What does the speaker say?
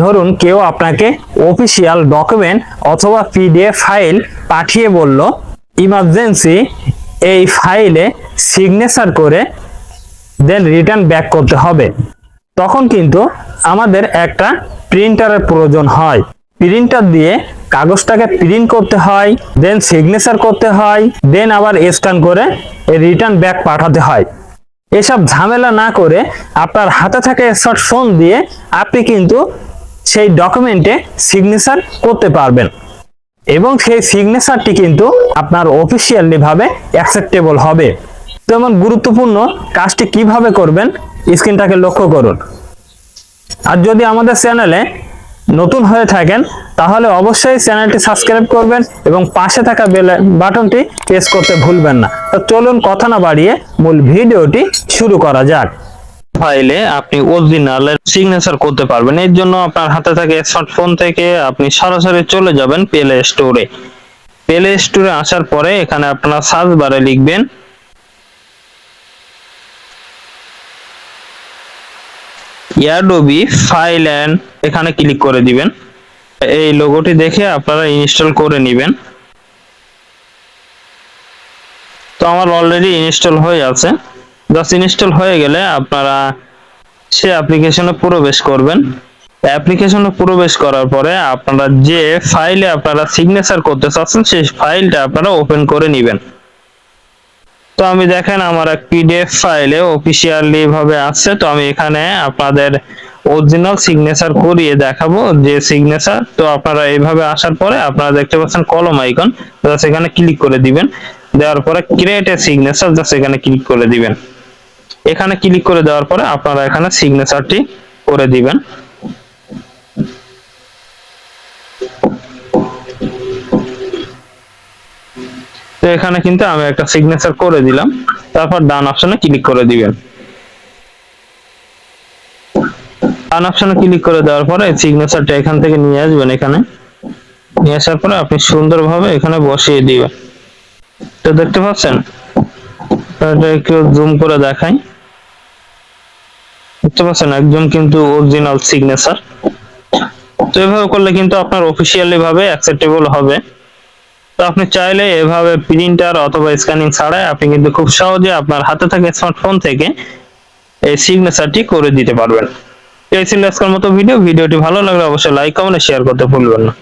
ধরুন কেউ আপনাকে অফিসিয়াল ডকুমেন্ট অথবা পিডিএফ ফাইল পাঠিয়ে বলল ইমার্জেন্সি এই ফাইলে সিগনেচার করে দেন রিটার্ন ব্যাক করতে হবে। তখন কিন্তু আমাদের একটা প্রিন্টারের প্রয়োজন হয়। প্রিন্টার দিয়ে কাগজটাকে প্রিন্ট করতে হয় দেন সিগনেচার করতে হয় দেন আবার স্ক্যান করে রিটার্ন ব্যাক পাঠাতে হয়। এসব ঝামেলা না করে আপনার হাতে থাকা স্মার্টফোন দিয়ে আপনি কিন্তু সেই ডকুমেন্টে সিগনেচার করতে পারবেন। এবং সেই সিগনেচারটি কিন্তু আপনার অফিসিয়ালি ভাবে অ্যাকসেপ্টেবল হবে তেমন গুরুত্বপূর্ণ কাজটি কীভাবে করবেন স্ক্রিনটাকে লক্ষ্য করুন। আর যদি আমাদের চ্যানেলে নতুন হয়ে থাকেন, তাহলে অবশ্যই চ্যানেলটি সাবস্ক্রাইব করবেন এবং পাশে থাকা বেল বাটনটি প্রেস করতে ভুলবেন না। তো চলুন কথা না বাড়িয়ে মূল ভিডিওটি শুরু করা যাক। ফাইলে আপনি অরিজিনালের সিগনেচার করতে পারবেন। এর জন্য আপনার হাতে থাকে স্মার্টফোন থেকে আপনি সরাসরি চলে যাবেন প্লে স্টোরে প্লে স্টোরে আসার পরে এখানে আপনারা সার্চ বারে লিখবেন। ফাইল অ্যান্ড এখানে ক্লিক করে দিবেন। এই লোগোটি দেখে আপনারা ইনস্টল করে নেবেন। তো আমার অলরেডি ইনস্টল হয়ে আছে। জাস্ট ইনস্টল হয়ে গেলে আপনারা সে অ্যাপ্লিকেশনে প্রবেশ করবেন। অ্যাপ্লিকেশনে প্রবেশ করার পরে আপনারা যে ফাইলে আপনারা সিগনেচার করতে চাচ্ছেন, সেই ফাইলটা আপনারা ওপেন করে নেবেন। তো আমি দেখেন আমার এক পিডিএফ ফাইলে অফিসিয়ালি ভাবে আছে। তো আমি এখানে আপনাদের অরিজিনাল সিগনেচার করিয়ে দেখাবো যে সিগনেচার তো আপনারা এইভাবে আসার পরে আপনারা দেখতে পাচ্ছেন কলম আইকন জাস্ট এখানে ক্লিক করে দিবেন। দেওয়ার পরে ক্রিয়েট এ সিগনেচার জাস্ট এখানে ক্লিক করে দিবেন। এখানে ক্লিক করে দেওয়ার পরে আপনারা এখানে সিগনেচারটি করে দিবেন। তো এখানে কিন্তু আমি একটা সিগনেচার করে দিলাম, তারপর ডান অপশনে ক্লিক করে দিবেন। ডান অপশনে ক্লিক করে দেওয়ার পরে সিগনেচারটা এখান থেকে নিয়ে আসবেন এখানে। নিয়ে আসার পরে আপনি সুন্দরভাবে এখানে বসিয়ে দিবেন। তো দেখতে পাচ্ছেন? এটা একটু জুম করে দেখাই। দেখতে পাচ্ছেন একদম কিন্তু অরিজিনাল সিগনেচার তো এভাবে করলে কিন্তু আপনার অফিসিয়ালি ভাবে অ্যাকসেপ্টেবল হবে। তো আপনি চাইলে এভাবে প্রিন্টার অথবা স্ক্যানিং ছাড়াই আপনি কিন্তু খুব সহজে আপনার হাতে থাকা স্মার্টফোন থেকে এই সিগনেচারটি করে দিতে পারবেন। এই ছিল আজকের মতো ভিডিও ভিডিওটি ভালো লাগলে অবশ্যই লাইক কমেন্ট শেয়ার করতে ভুলবেন না।